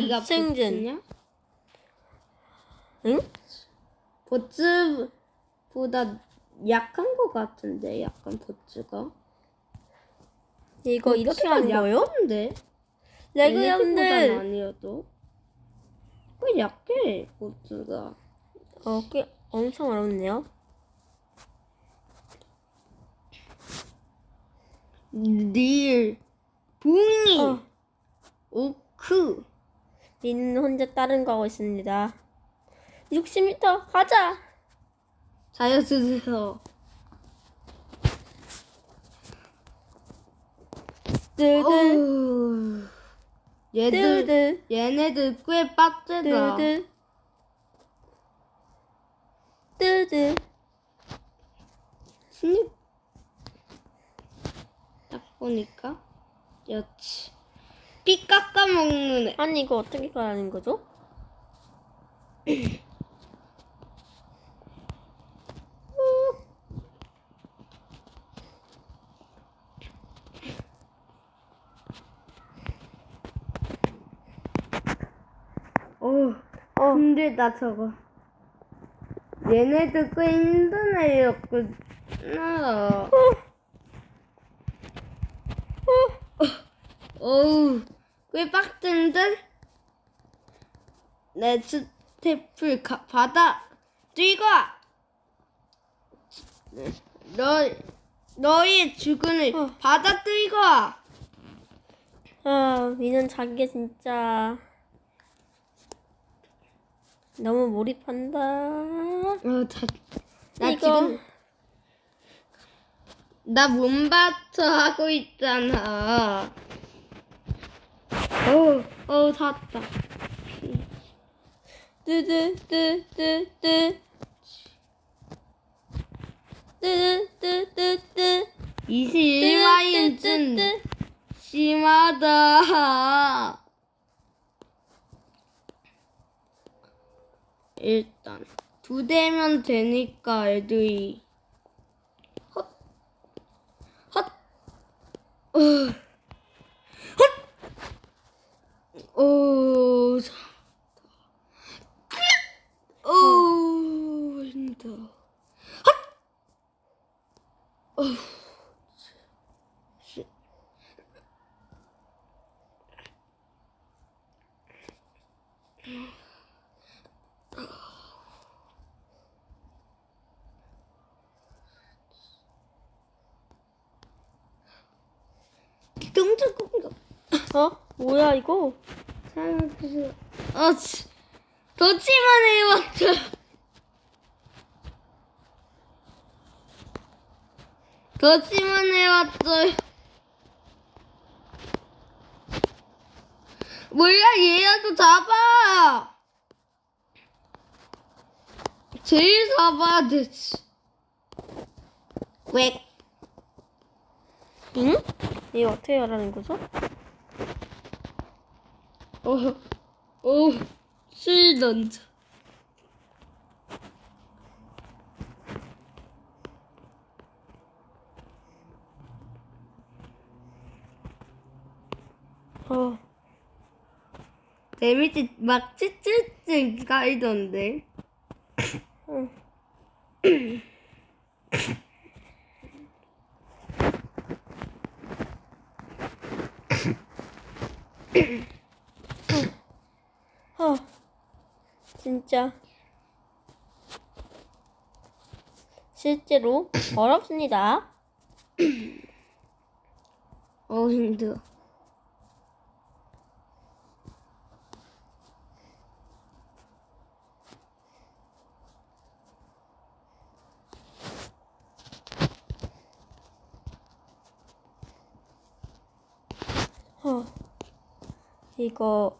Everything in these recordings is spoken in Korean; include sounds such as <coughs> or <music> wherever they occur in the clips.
일단 승진. 응? 보츠보다 약한 것 같은데 약간 보츠가 이거 이렇게 하는 거예요? 약한데 레그 얘네들보단 형들 아니어도 꽤 약해 보츠가 어, 꽤 엄청 어렵네요. 닐 붕이 어. 오크 민는 혼자 다른 거 하고 있습니다. 60m 가자. 자연스레서 뜨드 어우, 얘들 뜨드 얘네들 꽤 빡세다. 뜨드 뜨드 신입 딱 보니까 여치 삐 깎아 먹는 애. 아니 이거 어떻게 가는 거죠? 어 어, 힘들다 저거. 얘네들 꽤 힘든 애였구나. 어우 꽤 빡센데 내 스태플 가, 받아 뛰고 와. 너 너의 죽음을 어. 받아 뛰고 와. 아 민은 자기가 진짜 너무 몰입한다. 어, 자, 나 이거- 지금 나 몸바쳐 하고 있잖아. 어우, 샀다. 뜨드 뜨뜨 뜨 뜨드 뜨뜨 뜨 21마일쯤 심하다. 일단 두 대면 되니까 애들이 헛, 헛, 어, 헛, 오, 자, 오, 힘들어. 헛, 어. 경찰 공격. 어? 뭐야 이거? 아, 치. 더 치만 해봤자. 더 치만 해봤자. 뭐야 얘라도 잡아. 제일 잡아야 돼. 치. 꽥. 응? 이거 어떻게 하라는 거죠? 어, 어, 술 던져. 어, 데미지 막 찌찌찌 가이던데. 응. 어, <laughs> 진짜 실제로 <coughs> 어렵습니다. <coughs> 어 힘들어. 어, 이거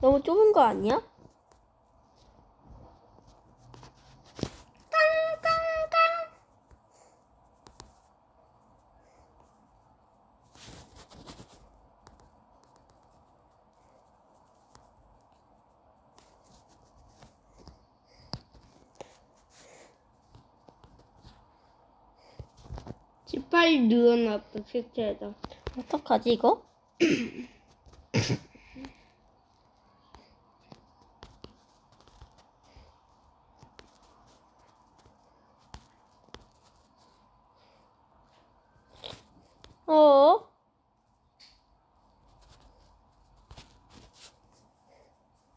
너무 좁은 거 아니야? 팔 늘어났다 실제다. 어떡하지 이거? <coughs> 어?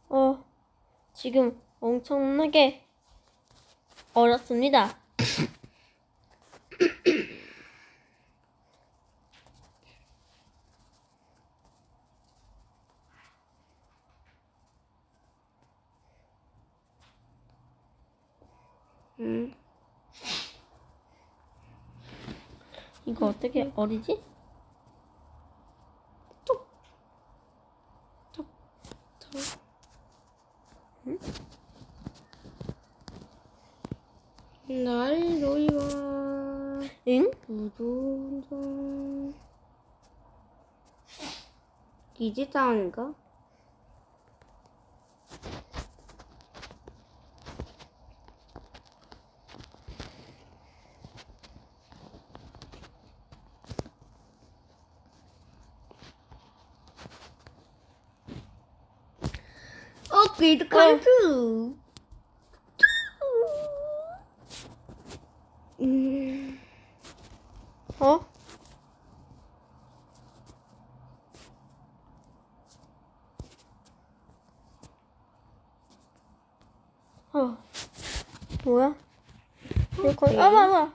어, 지금 엄청나게 어렵습니다. <coughs> 음. 이거 어떻게 어리지? 날 놓이와 응? 부동산 기지타운인가? 어, 그이드 컨트. 음. 어? 어. 뭐야? 이거 거의, 아, 봐, 봐.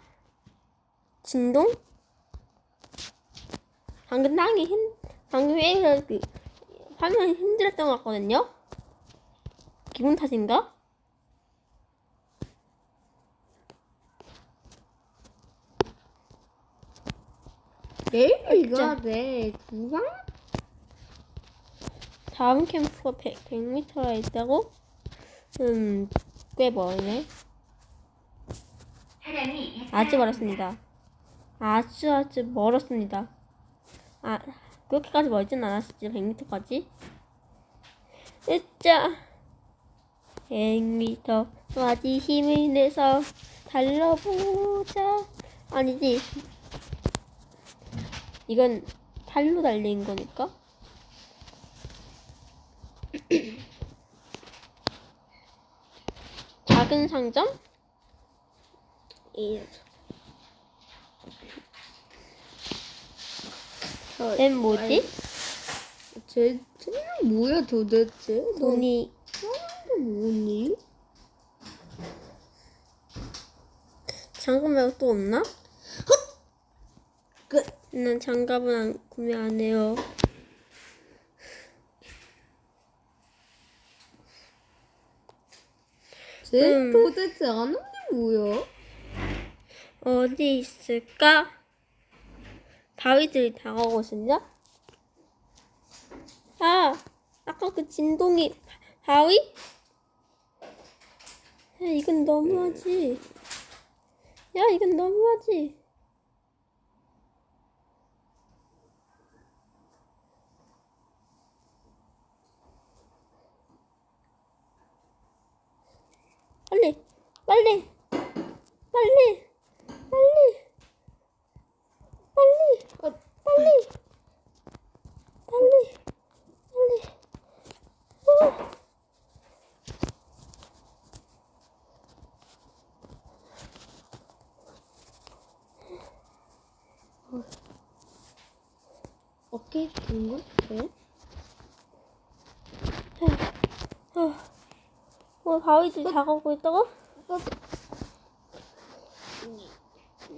진동? 방금 땅이 힘, 방금 회의에서 그, 화면이 힘들었던 것 같거든요? 기분 탓인가? 내일 이거 돼. 구상? 다음 캠프가 100, 100m가 있다고? 음, 꽤 멀네. 아주 멀었습니다. 아주 아주 멀었습니다. 아, 그렇게까지 멀진 않았었지, 100m까지. 으짜! 100m, 마디 힘을 내서 달려보자. 아니지. 이건 팔로 달린 거니까? <clears throat> 작은 상점? 예. 앰 뭐지? 쟤, 쟤는 뭐야 도대체? 돈이 너 뭐니? 장갑 말고 또 없나? 끝. 난 장갑은 안, 구매 안 해요. 쟤 음. 도대체 아는 게 뭐야? 어디 있을까? 바위들이 다가오고 있냐? 아, 아까 그 진동이 바- 바위? 야, 이건 너무하지. 야, 이건 너무하지. 빨리, 빨리, 빨리, 빨리, 빨리, 어, 빨리, 빨리, 빨리. 어. 어깨 든 거? 네? 어, 뭐 바위들이 다가오고 있다고? 어.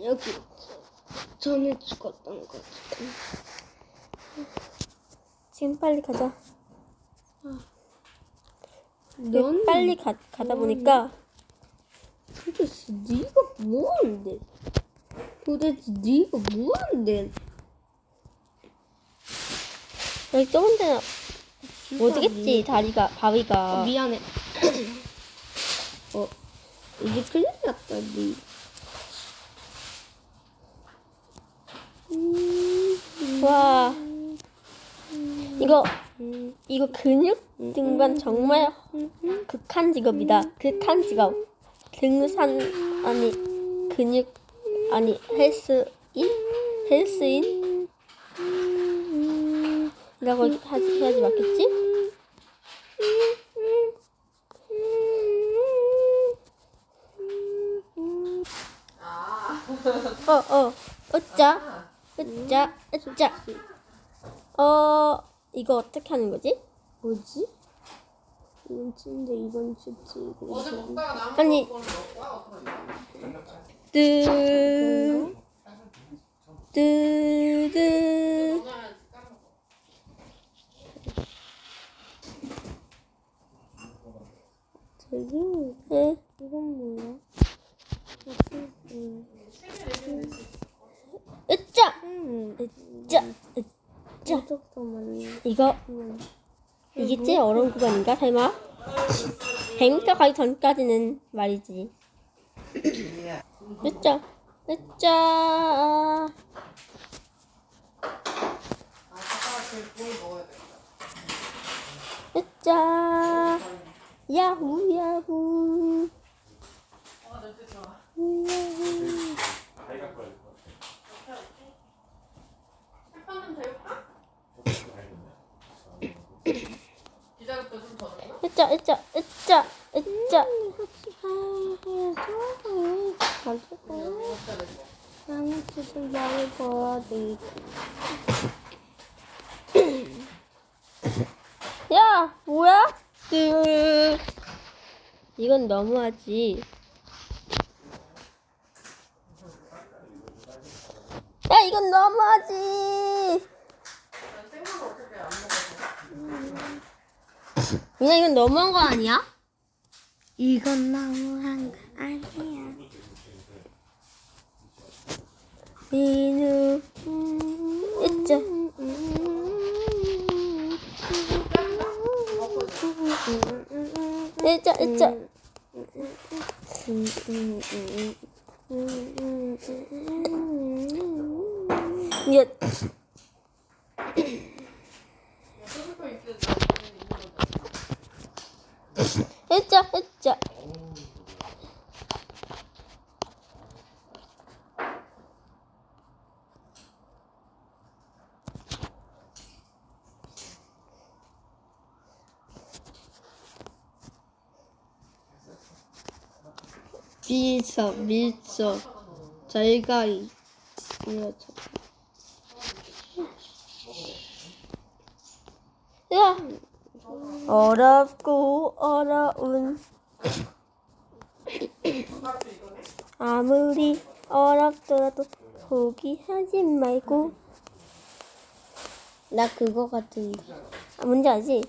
여기 전에 죽었던 거 같아. 지금 빨리 가자. 넌 빨리 가, 가다 보니까 도대체 네가 뭐하는데? 도대체 네가 뭐하는데? 여기 좁은 데는 진짜 못 오겠지 미- 다리가 바위가. 어, 미안해. <coughs> 어, 이제 큰일 났다, 니. 와. 이거 음, 이거 근육 등반 정말 극한 직업이다. 극한 직업. 등산 아니 근육 아니 헬스인? 헬스인? 이 라고 하지 해야지 맞겠지? 어 어 으짜 으짜 으짜 어 이거 어떻게 하는 거지? 뭐지? 이건 찐데 이건 찐지. 어제 먹다가 남은 아니. 어떡하냐? 뜨, 뜨, 뜨. 먹어야지 까먹어. 저기 응. 이건 뭐야? 으짜, 음, 으짜, 으짜. 이거 음. 이게 제일 어려운 구간인가 설마? 100m 가기 전까지는 말이지. 으짜, 으짜. 아, 아 야호 야호. 야호. 이거. 야 뭐야? 으. 이건 너무하지. 야, 이건 너무하지. 먹어서. 그냥 이건 너무한 거 아니야? 이건 너무한 거 아니야. 민우, 으짜. 으짜 으짜 야 으짜 으짜 밀쳐, 밀쳐. 저희가 이, 이렇게. 야, 어렵고 어려운 아무리 어렵더라도 포기하지 말고 나 그거 같은데. 아, 뭔지 알지?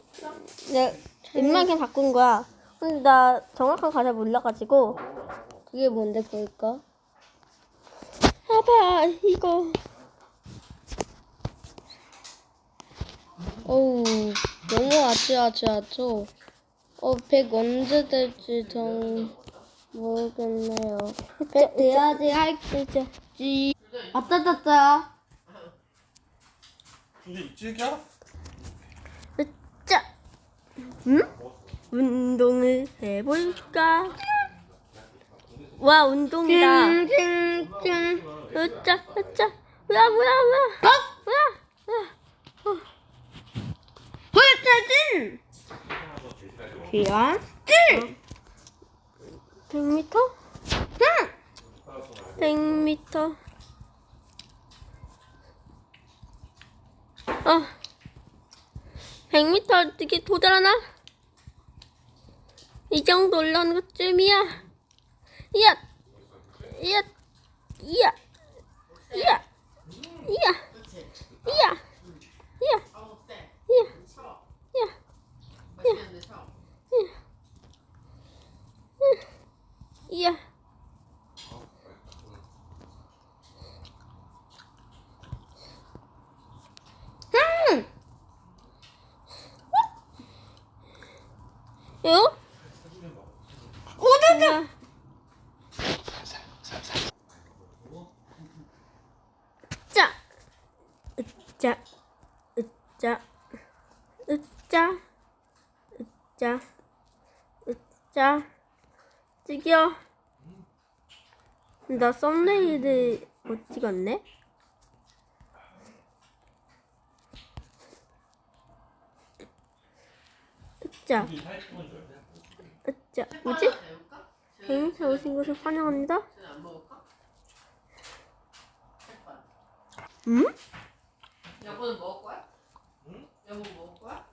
내가 입만 그냥 바꾼 거야. 근데 나 정확한 가사 몰라가지고 그게 뭔데 볼까? 봐봐 이거 어우, 너무 아주. 어, 백 언제 될지 정 모르겠네요. 백 돼야지 할지. 왔다 땄다. 근데 찌개야? 짜. 응? 운동을 해볼까? 와 운동이다. 찡찡찡. 으짜 으짜 뭐야 뭐야 뭐야 뭐야 뭐야 홀타진. 귀한 찔. 100m? 응 100m 어 100m 어떻게 도달하나? 이 정도 올라오는 것쯤이야 이야 이야 이야 이야 이야 이야 이야 아우, 쎄. 이야 샤워. 이야 맛있는데 샤워. 이야 요? 오다다. 짜, 으짜, 으짜, 으짜, 으짜, 으짜. 찍여. 나 썸네일을 못 찍었네. 으짜, 으짜. 뭐지? 행사 오신 것을 환영합니다. 음? 여보는 먹을 거야? 응? 여보 먹을 거야?